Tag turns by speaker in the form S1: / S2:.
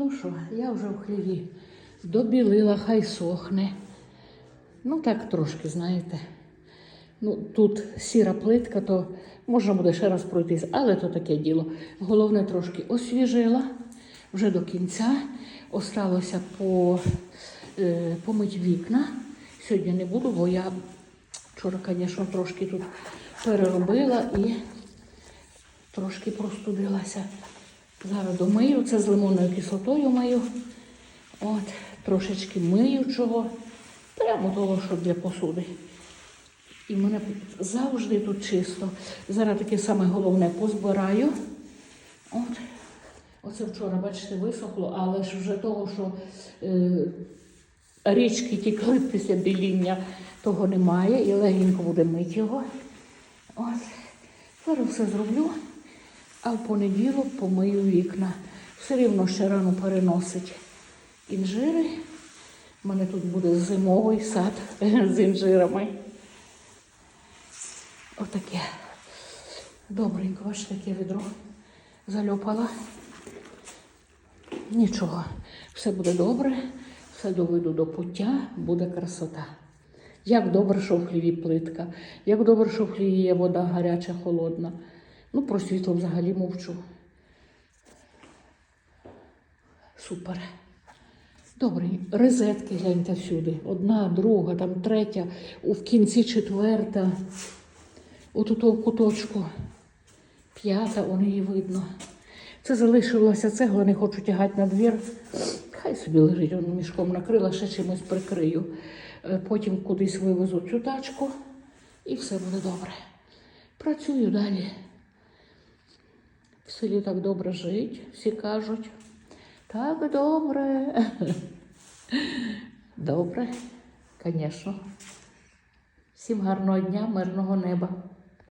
S1: Ну що, я вже в хліві добілила, хай сохне. Ну так трошки, знаєте. Ну, тут сіра плитка, то можна буде ще раз пройтись, але то таке діло. Головне трошки освіжила вже до кінця. Осталося по, е, помить вікна. Сьогодні не буду, бо я вчора, звісно, трошки тут переробила і трошки простудилася. Зараз домию, це з лимонною кислотою мию. От, трошечки миючого, прямо того, що для посуди. І в мене завжди тут чисто. Зараз таке саме головне позбираю. От. Оце вчора, бачите, висохло, але ж вже того, що е, річки тікли після біління, того немає. І легенько буде мити його. От. Зараз все зроблю, а в понеділок помию вікна. Все рівно ще рано переносить інжири. У мене тут буде зимовий сад з інжирами. Отаке. Добренько, бачите, таке відро зальопала. Нічого, все буде добре, все доведу до пуття, буде красота. Як добре, що в хліві плитка, як добре, що в хліві є вода гаряча, холодна. Ну, про світло взагалі мовчу. Супер. Добре, розетки гляньте всюди. Одна, друга, там третя, в кінці четверта. Отут у куточку. П'ята, он її видно. Це залишилося цегла, не хочу тягати на двір. Хай собі лежить, он мішком накрила, ще чимось прикрию. Е, Потім кудись вивезу цю тачку і все буде добре. Працюю далі. В селі так добре жить, всі кажуть. Так добре. Добре, звісно. Всім гарного дня, мирного неба.